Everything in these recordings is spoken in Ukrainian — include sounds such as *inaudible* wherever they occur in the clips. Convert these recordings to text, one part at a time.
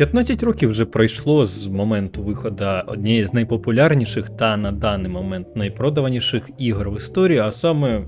15 років вже пройшло з моменту виходу однієї з найпопулярніших та на даний момент найпродаваніших ігор в історії, а саме.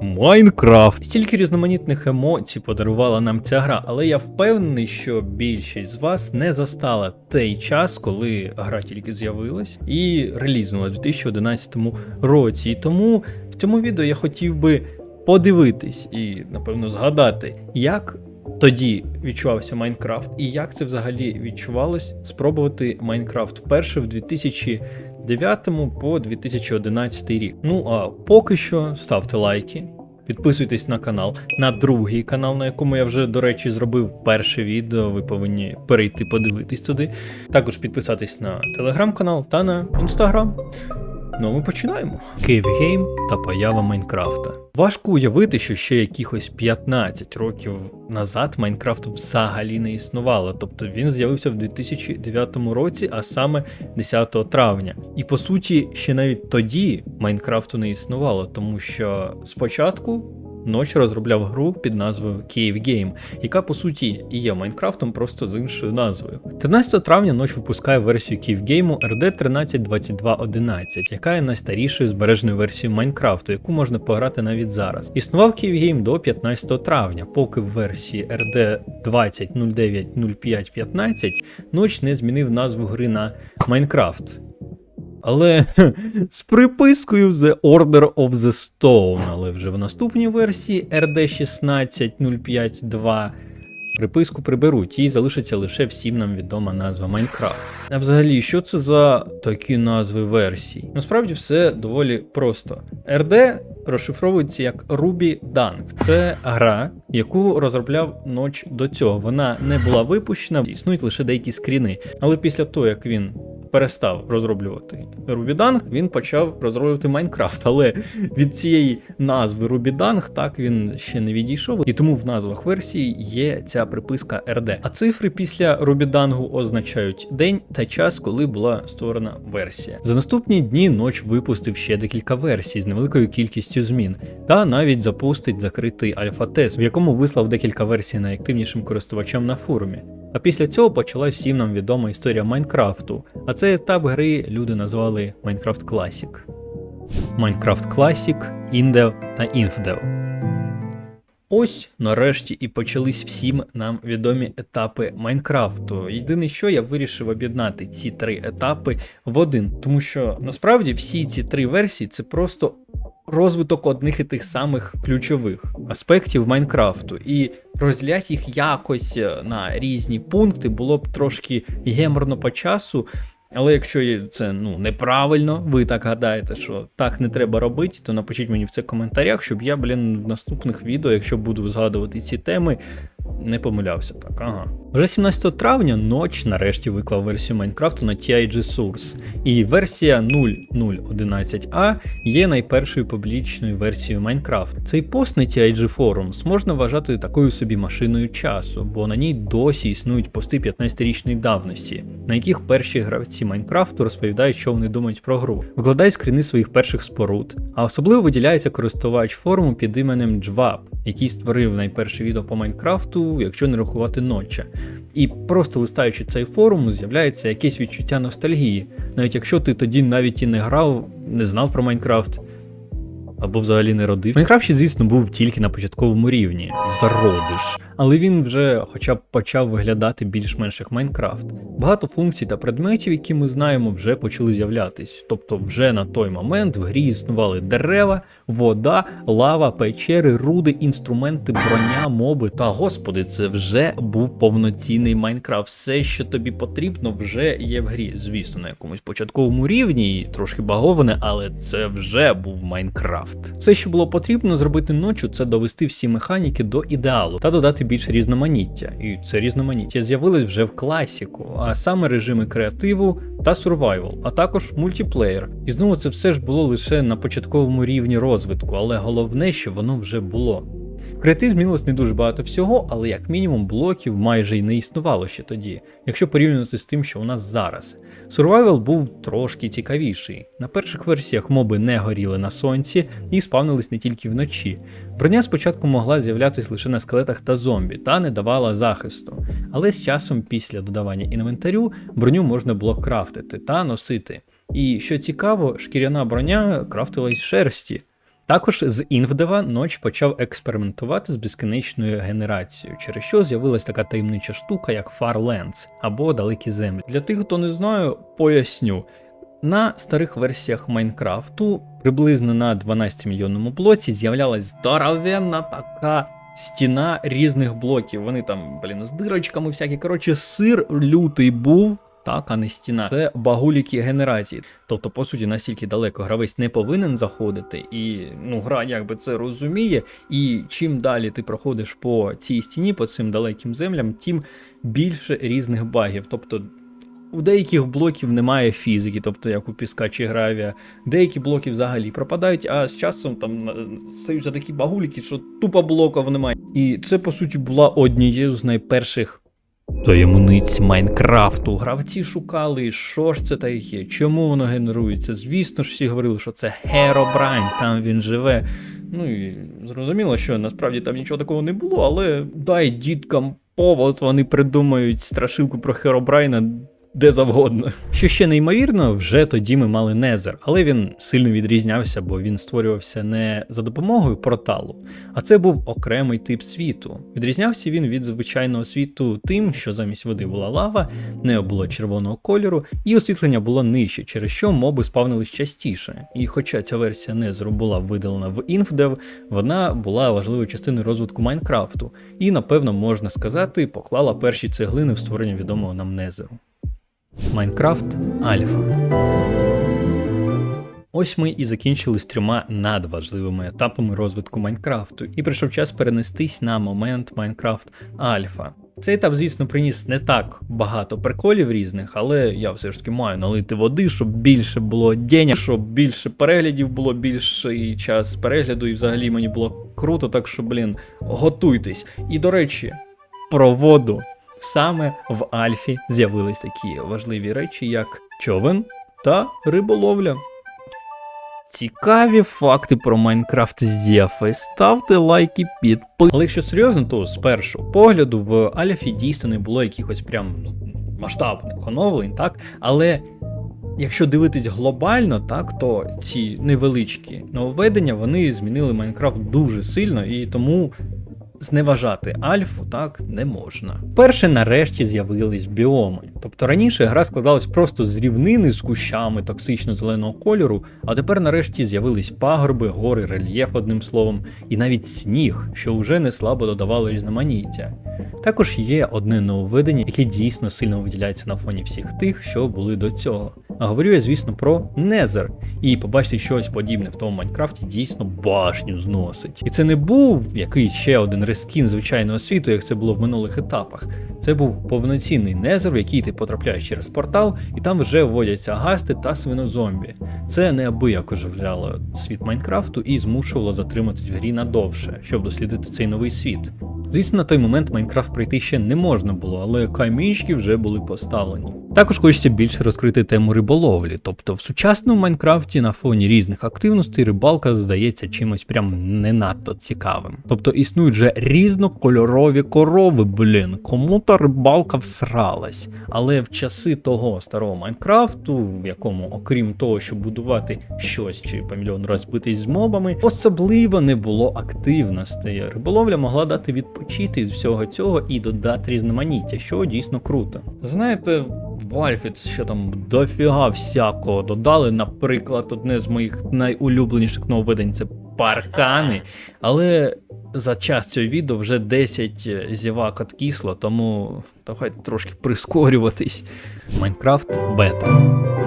Майнкрафт. Стільки різноманітних емоцій подарувала нам ця гра, але я впевнений, що більшість з вас не застала той час, коли гра тільки з'явилась і релізнула в 2011 році. І тому в цьому відео я хотів би подивитись і, напевно, згадати, як тоді відчувався Майнкрафт, і як це взагалі відчувалось спробувати Майнкрафт вперше в 2009 по 2011 рік. Ну а поки що ставте лайки. Підписуйтесь на канал, на другий канал, на якому я вже, до речі, зробив перше відео. Ви повинні перейти подивитись туди. Також підписатись на телеграм-канал та на інстаграм. Ну, а ми починаємо. Київгейм та поява Майнкрафта. Важко уявити, що ще якихось 15 років назад Майнкрафту взагалі не існувало. Тобто він з'явився в 2009 році, а саме 10 травня. І по суті, ще навіть тоді Майнкрафту не існувало, тому що спочатку. Ноч розробляв гру під назвою Cave Game, яка по суті і є Майнкрафтом, просто з іншою назвою. 13 травня ноч випускає версію Cave Game RD 132211, яка є найстарішою збереженою версією Майнкрафту, яку можна пограти навіть зараз. Існував Cave Game до 15 травня, поки в версії RD 20.09.05.15 ноч не змінив назву гри на Майнкрафт. Але *laughs* з припискою The Order of the Stone, але вже в наступній версії RD 16.05.2 приписку приберуть, їй залишиться лише всім нам відома назва Майнкрафт. А взагалі, що це за такі назви версій? Насправді все доволі просто. RD розшифровується як Ruby Dunk. Це гра, яку розробляв ноч до цього. Вона не була випущена, існують лише деякі скріни. Але після того, як він перестав розроблювати Рубіданг, він почав розроблювати Майнкрафт. Але від цієї назви Рубіданг так він ще не відійшов. І тому в назвах версії є ця приписка RD. А цифри після Рубідангу означають день та час, коли була створена версія. За наступні дні ноч випустив ще декілька версій з невеликою кількістю змін, та навіть запустить закритий альфа-тест, в якому вислав декілька версій найактивнішим користувачам на форумі. А після цього почалась всім нам відома історія Майнкрафту, а цей етап гри люди назвали Minecraft Classic. Minecraft Classic, Indev та Infdev. Ось нарешті і почались всім нам відомі етапи Майнкрафту. Єдине, що я вирішив об'єднати ці три етапи в один, тому що насправді всі ці три версії це просто розвиток одних і тих самих ключових аспектів Майнкрафту. І розділяти їх якось е, на різні пункти було б трошки геморно по часу. Але якщо це ну неправильно, ви так гадаєте, що так не треба робити, то напишіть мені в це коментарях, щоб я, блін, в наступних відео, якщо буду згадувати ці теми, не помилявся так. Ага. Вже 17 травня ноч нарешті виклав версію Майнкрафту на TIG Source, і версія 0.011a є найпершою публічною версією Майнкрафт. Цей пост на TIG Forums можна вважати такою собі машиною часу, бо на ній досі існують пости 15-річної давності, на яких перші гравці Майнкрафту розповідають, що вони думають про гру, викладають скріни своїх перших споруд. А особливо виділяється користувач форуму під іменем Джваб, який створив найперше відео по Майнкрафту, якщо не рахувати ноча. І просто листаючи цей форум, з'являється якесь відчуття ностальгії, навіть якщо ти тоді навіть і не грав, не знав про Майнкрафт. Або взагалі не родив. Майнкрафт звісно, був тільки на початковому рівні, зародиш. Але він вже хоча б почав виглядати більш-менш як Майнкрафт. Багато функцій та предметів, які ми знаємо, вже почали з'являтись. Тобто, вже на той момент в грі існували дерева, вода, лава, печери, руди, інструменти, броня, моби. Та господи, це вже був повноцінний Майнкрафт. Все, що тобі потрібно, вже є в грі. Звісно, на якомусь початковому рівні, трошки баговане, але це вже був Майнкрафт. Все, що було потрібно зробити ночу, це довести всі механіки до ідеалу та додати більше різноманіття. І це різноманіття з'явилось вже в класіку, а саме режими креативу та сурвайвал, а також мультиплеєр. І знову це все ж було лише на початковому рівні розвитку, але головне, що воно вже було. Креатив змінилось не дуже багато всього, але як мінімум блоків майже й не існувало ще тоді, якщо порівнювати з тим, що у нас зараз. Survival був трошки цікавіший. На перших версіях моби не горіли на сонці і спавнились не тільки вночі. Броня спочатку могла з'являтися лише на скелетах та зомбі, та не давала захисту. Але з часом, після додавання інвентарю, броню можна було крафтити та носити. І що цікаво, шкіряна броня крафтилась з шерсті. Також з Інвдева Ноч почав експериментувати з безкінечною генерацією, через що з'явилась така таємнича штука, як Farlands або Далекі землі. Для тих, хто не знає, поясню. На старих версіях Майнкрафту приблизно на 12 мільйонному блоці з'являлась здоровенна така стіна різних блоків. Вони там, блін, з дирочками всякі. Коротше, сир лютий був. Так, а не стіна. Це багуліки генерації. Тобто, по суті, настільки далеко гравець не повинен заходити, і ну, гра якби це розуміє. І чим далі ти проходиш по цій стіні, по цим далеким землям, тим більше різних багів. Тобто у деяких блоків немає фізики, тобто як у піска чи гравія. Деякі блоки взагалі пропадають, а з часом там стаються такі багуліки, що тупо блоків немає. І це по суті була однією з найперших. Таємниць Майнкрафту. Гравці шукали, що ж це таке, чому воно генерується. Звісно ж, всі говорили, що це Геробрайн, там він живе. Ну і зрозуміло, що насправді там нічого такого не було, але дай діткам повод, вони придумають страшилку про Херобрайна де завгодно. Що ще неймовірно, вже тоді ми мали Незер, але він сильно відрізнявся, бо він створювався не за допомогою порталу, а це був окремий тип світу. Відрізнявся він від звичайного світу тим, що замість води була лава, не було червоного кольору, і освітлення було нижче, через що моби спавнились частіше. І хоча ця версія Незеру була видалена в Інфдев, вона була важливою частиною розвитку Майнкрафту, і, напевно, можна сказати, поклала перші цеглини в створення відомого нам Незеру. Майнкрафт Альфа. Ось ми і закінчили з трьома надважливими етапами розвитку Майнкрафту, і прийшов час перенестись на момент Майнкрафт Альфа. Цей етап, звісно, приніс не так багато приколів різних, але я все ж таки маю налити води, щоб більше було денег, щоб більше переглядів було, більший час перегляду, і взагалі мені було круто, так що, блін, готуйтесь. І до речі, про воду. Саме в Альфі з'явились такі важливі речі, як човен та риболовля. Цікаві факти про Майнкрафт Зефи. Ставте лайки під Але якщо серйозно, то з першого погляду в Альфі дійсно не було якихось прям масштабних оновлень, так? Але якщо дивитись глобально, так, то ці невеличкі нововведення вони змінили Майнкрафт дуже сильно і тому зневажати альфу так не можна. Перше, нарешті з'явились біоми. Тобто раніше гра складалась просто з рівнини з кущами токсично-зеленого кольору, а тепер нарешті з'явились пагорби, гори, рельєф, одним словом, і навіть сніг, що вже не слабо додавало різноманіття. Також є одне нововведення, яке дійсно сильно виділяється на фоні всіх тих, що були до цього. А говорю я, звісно, про Незер. І побачити щось подібне в тому Майнкрафті дійсно башню зносить. І це не був якийсь ще один рескін звичайного світу, як це було в минулих етапах. Це був повноцінний Незер, в який ти потрапляєш через портал, і там вже вводяться гасти та свинозомбі. Це неабияк оживляло світ Майнкрафту і змушувало затриматись в грі надовше, щоб дослідити цей новий світ. Звісно, на той момент Майнкрафт пройти ще не можна було, але камінчики вже були поставлені. Також хочеться більше розкрити тему риболовлі, тобто в сучасному Майнкрафті на фоні різних активностей рибалка здається чимось прям не надто цікавим. Тобто існують же різнокольорові корови, блін, кому-то рибалка всралась. Але в часи того старого Майнкрафту, в якому, окрім того, щоб будувати щось чи по мільйон раз з мобами, особливо не було активностей. Риболовля могла дати відпочити від всього цього і додати різноманіття, що дійсно круто. Знаєте. В Альфі ще там дофіга всякого додали. Наприклад, одне з моїх найулюбленіших нововведень це паркани. Але за час цього відео вже 10 зівак откисло, тому давайте трошки прискорюватись. Майнкрафт бета.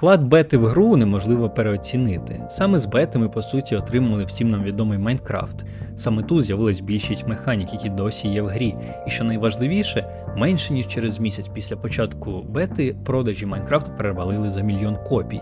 Клад бети в гру неможливо переоцінити. Саме з бети ми по суті отримали всім нам відомий Майнкрафт. Саме тут з'явилась більшість механік, які досі є в грі. І що найважливіше, менше ніж через місяць після початку бети продажі Майнкрафту перевалили за мільйон копій.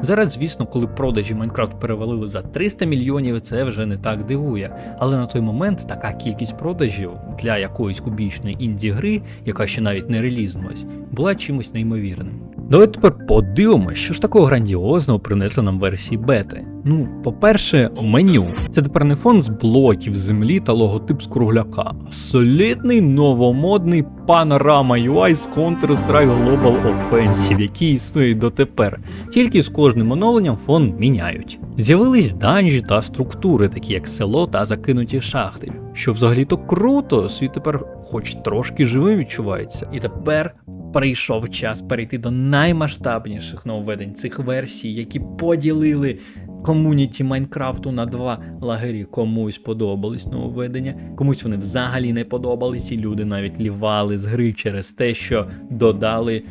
Зараз, звісно, коли продажі Майнкрафт перевалили за 300 мільйонів, це вже не так дивує. Але на той момент така кількість продажів для якоїсь кубічної інді-гри, яка ще навіть не релізнулась, була чимось неймовірним. Давайте тепер подивимося, що ж такого грандіозного принесли нам версії бети. Ну, по-перше, меню. Це тепер не фон з блоків землі та логотип з кругляка, а солідний новомодний панорама UI з Counter-Strike Global Offensive, який існує дотепер. Тільки з кожним оновленням фон міняють. З'явились данжі та структури, такі як село та закинуті шахти. Що взагалі-то круто, світ тепер хоч трошки живим відчувається. І тепер прийшов час перейти до наймасштабніших нововведень цих версій, які поділили комуніті Майнкрафту на два лагері. Комусь подобались нововведення, комусь вони взагалі не подобались, і люди навіть лівали з гри через те, що додали.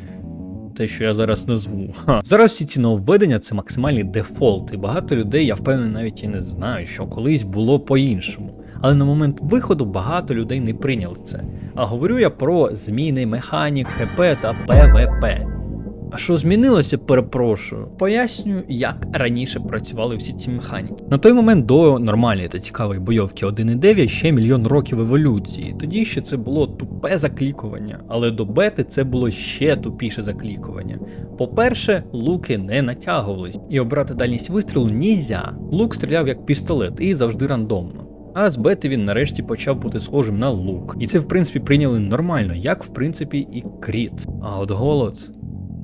Те, що я зараз назву. Ха. Зараз всі ці нововведення це максимальний дефолт, і багато людей, я впевнений, навіть і не знають, що колись було по-іншому. Але на момент виходу багато людей не прийняли це. А говорю я про зміни механік, ХП та ПВП. А що змінилося, перепрошую? Пояснюю, як раніше працювали всі ці механіки. На той момент до нормальної та цікавої бойовки 1.9 ще мільйон років еволюції. Тоді ще це було тупе заклікування, але до бети це було ще тупіше заклікування. По-перше, луки не натягувались, і обрати дальність вистрілу нізя. Лук стріляв як пістолет і завжди рандомно. А з бети він нарешті почав бути схожим на лук. І це, в принципі, прийняли нормально, як в принципі і кріт. А от голод.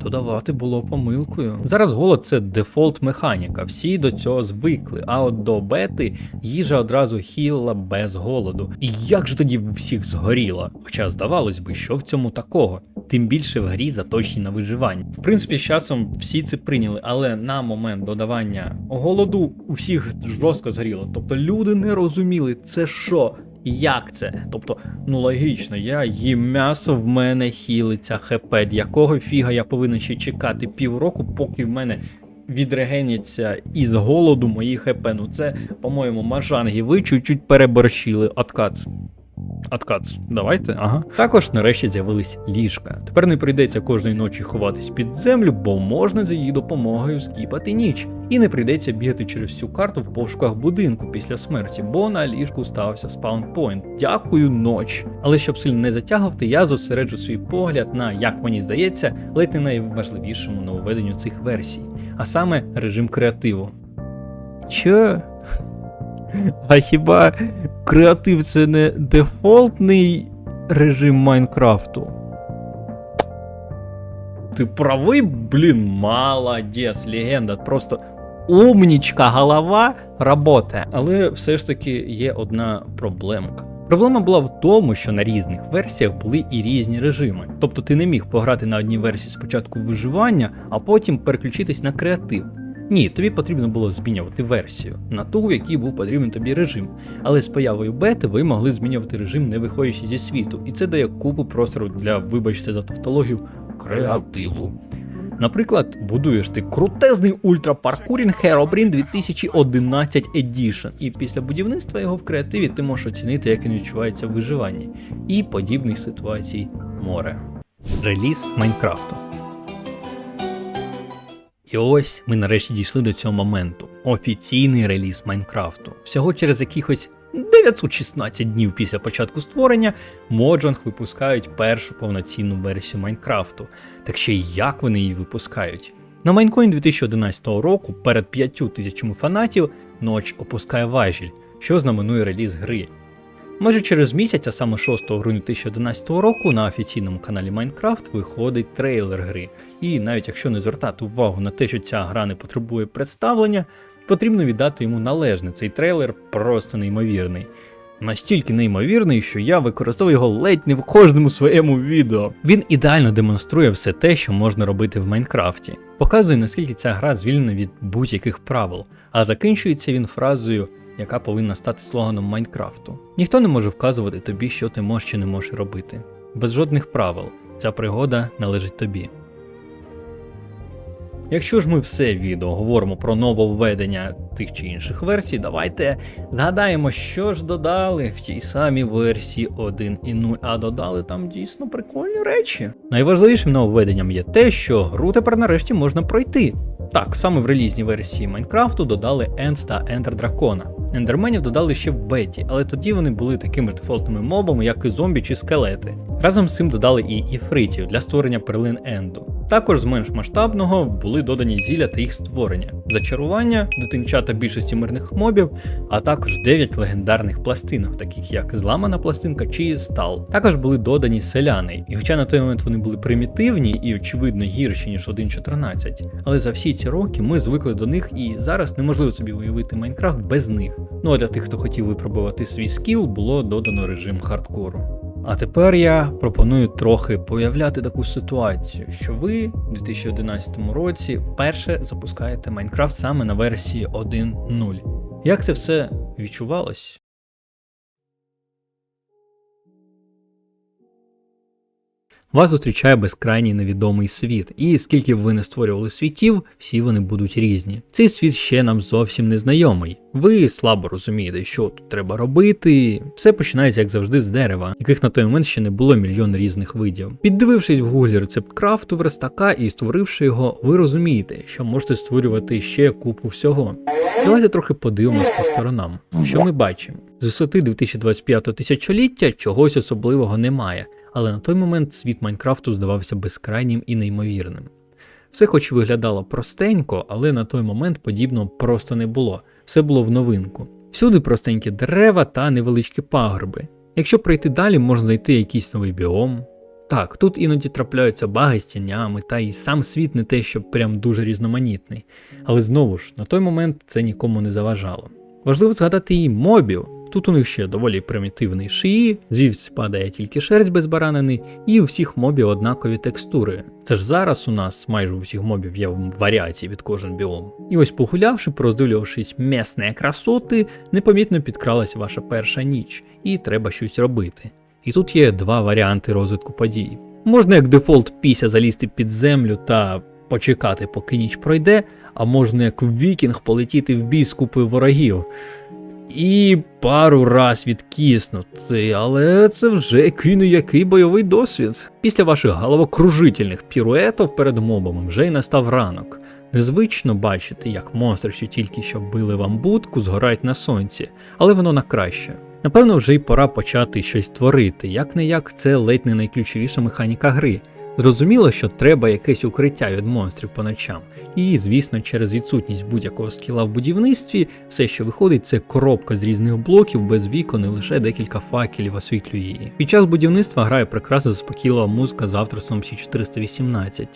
Додавати було помилкою. Зараз голод це дефолт механіка, всі до цього звикли. А от до бети їжа одразу хілла без голоду. І як ж тоді всіх згоріла? Хоча здавалось би, що в цьому такого? Тим більше в грі заточені на виживання. В принципі, з часом всі це прийняли, але на момент додавання голоду у всіх жорстко згоріло. Тобто люди не розуміли, це що. Як це? Тобто, ну логічно, я їм м'ясо, в мене хілиться хп. Якого фіга я повинен ще чекати півроку, поки в мене відрегеняться із голоду мої хп. Ну це, по-моєму, мажанги. Ви чуть-чуть переборщили. Откат. Откат, давайте, ага. Також нарешті з'явились ліжка. Тепер не прийдеться кожної ночі ховатись під землю, бо можна за її допомогою скіпати ніч. І не прийдеться бігати через всю карту в пошуках будинку після смерті, бо на ліжку стався спаунпойнт. Дякую, ноч. Але щоб сильно не затягувати, я зосереджу свій погляд на, як мені здається, ледь не найважливішому нововведенню цих версій, а саме режим креативу. Чо? А хіба креатив це не дефолтний режим Майнкрафту? Ти правий, блін, молодець, легенда. Просто умнічка голова работає. Але все ж таки є одна проблемка. Проблема була в тому, що на різних версіях були і різні режими. Тобто ти не міг пограти на одній версії спочатку виживання, а потім переключитись на креатив. Ні, тобі потрібно було змінювати версію на ту, в якій був потрібен тобі режим. Але з появою бети ви могли змінювати режим, не виходячи зі світу, і це дає купу простору для, вибачте за тавтологію, креативу. Наприклад, будуєш ти крутезний ультрапаркурінг Herobrine 2011 Edition, і після будівництва його в креативі ти можеш оцінити, як він відчувається в виживанні, і подібних ситуацій море. Реліз Майнкрафту. І ось ми нарешті дійшли до цього моменту. Офіційний реліз Майнкрафту. Всього через якихось 916 днів після початку створення Mojang випускають першу повноцінну версію Майнкрафту. Так ще й як вони її випускають? На Майнкоін 2011 року перед 5 тисячами фанатів Ноч опускає важіль, що знаменує реліз гри. Майже через місяць, а саме 6 грудня 2011 року, на офіційному каналі Minecraft виходить трейлер гри. І навіть якщо не звертати увагу на те, що ця гра не потребує представлення, потрібно віддати йому належне. Цей трейлер просто неймовірний. Настільки неймовірний, що я використовую його ледь не в кожному своєму відео. Він ідеально демонструє все те, що можна робити в Майнкрафті. Показує, наскільки ця гра звільнена від будь-яких правил, а закінчується він фразою яка повинна стати слоганом Майнкрафту. Ніхто не може вказувати тобі, що ти можеш чи не можеш робити. Без жодних правил. Ця пригода належить тобі. Якщо ж ми все відео говоримо про нововведення тих чи інших версій, давайте згадаємо, що ж додали в тій самій версії 1.0, а додали там дійсно прикольні речі. Найважливішим нововведенням є те, що гру тепер нарешті можна пройти. Так, саме в релізній версії Майнкрафту додали End та Ender Дракона. Ендерменів додали ще в беті, але тоді вони були такими дефолтними мобами, як і зомбі чи скелети. Разом з цим додали і іфритів для створення перлин Енду. Також з менш масштабного були додані зілля та їх створення, зачарування, дитинчата більшості мирних мобів, а також 9 легендарних пластинок, таких як зламана пластинка чи стал. Також були додані селяни, і хоча на той момент вони були примітивні і очевидно гірші ніж 1.14, але за всі ці роки ми звикли до них і зараз неможливо собі уявити Майнкрафт без них. Ну а для тих, хто хотів випробувати свій скіл, було додано режим хардкору. А тепер я пропоную трохи появляти таку ситуацію, що ви у 2011 році вперше запускаєте Майнкрафт саме на версії 1.0. Як це все відчувалось? Вас зустрічає безкрайній невідомий світ, і скільки б ви не створювали світів, всі вони будуть різні. Цей світ ще нам зовсім не знайомий. Ви слабо розумієте, що тут треба робити. Все починається, як завжди, з дерева, яких на той момент ще не було мільйон різних видів. Піддивившись в гуглі рецепт крафту верстака і створивши його, ви розумієте, що можете створювати ще купу всього. Давайте трохи подивимось по сторонам. Що ми бачимо? З висоти 2025 тисячоліття чогось особливого немає, але на той момент світ Майнкрафту здавався безкрайнім і неймовірним. Все хоч виглядало простенько, але на той момент подібного просто не було. Все було в новинку. Всюди простенькі дерева та невеличкі пагорби. Якщо пройти далі, можна знайти якийсь новий біом. Так, тут іноді трапляються баги з тінями, та і сам світ не те, що прям дуже різноманітний. Але знову ж, на той момент це нікому не заважало. Важливо згадати і мобів. Тут у них ще доволі примітивний шиї, звідси падає тільки шерсть без баранини, і у всіх мобів однакові текстури. Це ж зараз у нас майже у всіх мобів є варіації від кожен біом. І ось погулявши, пороздивлювавшись м'ясне красоти, непомітно підкралась ваша перша ніч, і треба щось робити. І тут є два варіанти розвитку подій. Можна як дефолт піся залізти під землю та почекати, поки ніч пройде, а можна як вікінг полетіти в бій з купи ворогів. І пару раз відкиснути, але це вже кину який бойовий досвід. Після ваших головокружительних піруетів перед мобами вже й настав ранок. Незвично бачити, як монстри, що тільки що били вам будку, згорають на сонці, але воно на краще. Напевно, вже й пора почати щось творити, як не як це ледь не найключовіша механіка гри. Зрозуміло, що треба якесь укриття від монстрів по ночам, і, звісно, через відсутність будь-якого скіла в будівництві, все, що виходить, це коробка з різних блоків без вікон і лише декілька факелів освітлює її. Під час будівництва грає прекрасна заспокійлива музика з авторством C418.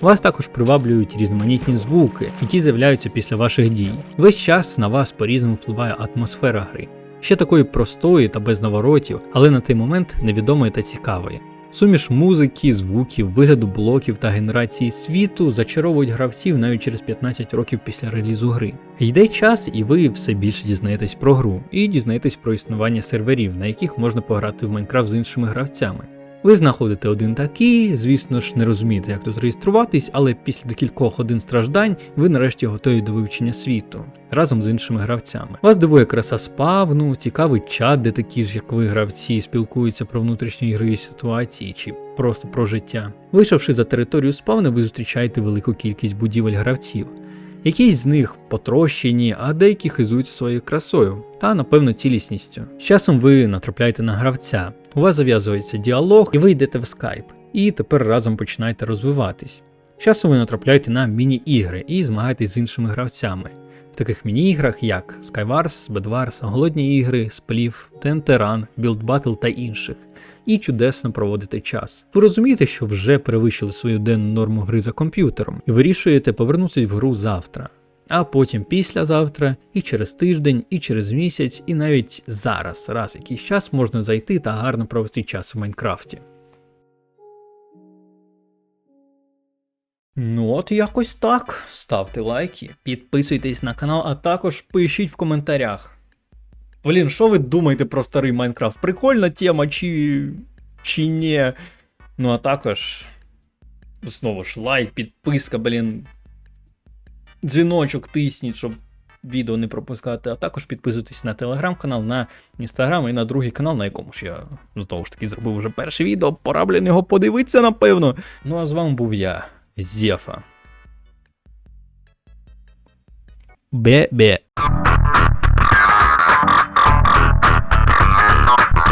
Вас також приваблюють різноманітні звуки, які з'являються після ваших дій. Весь час на вас по-різному впливає атмосфера гри. Ще такої простої та без наворотів, але на той момент невідомої та цікавої. Суміш музики, звуків, вигляду блоків та генерації світу зачаровують гравців навіть через 15 років після релізу гри. Йде час, і ви все більше дізнаєтесь про гру, і дізнаєтесь про існування серверів, на яких можна пограти в Майнкрафт з іншими гравцями. Ви знаходите один такий, звісно ж, не розумієте, як тут реєструватись, але після декількох годин страждань ви нарешті готові до вивчення світу разом з іншими гравцями. Вас дивує краса спавну, цікавий чат, де такі ж, як ви, гравці, спілкуються про внутрішні ігрові ситуації чи просто про життя. Вийшовши за територію спавну, ви зустрічаєте велику кількість будівель гравців. Якісь з них потрощені, а деякі хизуються своєю красою та, напевно, цілісністю. З часом ви натрапляєте на гравця, у вас зав'язується діалог, і ви йдете в скайп, і тепер разом починаєте розвиватись. Часом ви натрапляєте на міні-ігри і змагаєтесь з іншими гравцями. В таких міні-іграх, як Skywars, Bedwars, Голодні ігри, Сплів, TNT Run, Build Battle та інших, і чудесно проводите час. Ви розумієте, що вже перевищили свою денну норму гри за комп'ютером, і вирішуєте повернутися в гру завтра. А потім післязавтра, і через тиждень, і через місяць, і навіть зараз, раз якийсь час можна зайти та гарно провести час у Майнкрафті. Ну от якось так. Ставте лайки, підписуйтесь на канал, а також пишіть в коментарях. Блін, що ви думаєте про старий Майнкрафт? Прикольна тема чи. чи ні? Ну а також. Знову ж лайк, підписка, блін. Дзвіночок тисніть, щоб відео не пропускати, а також підписуйтесь на телеграм-канал, на інстаграм і на другий канал, на якому ж я знову ж таки зробив вже перше відео. Пора, блін, його подивитися, напевно. Ну а з вами був я, Зефа. Бе-бе.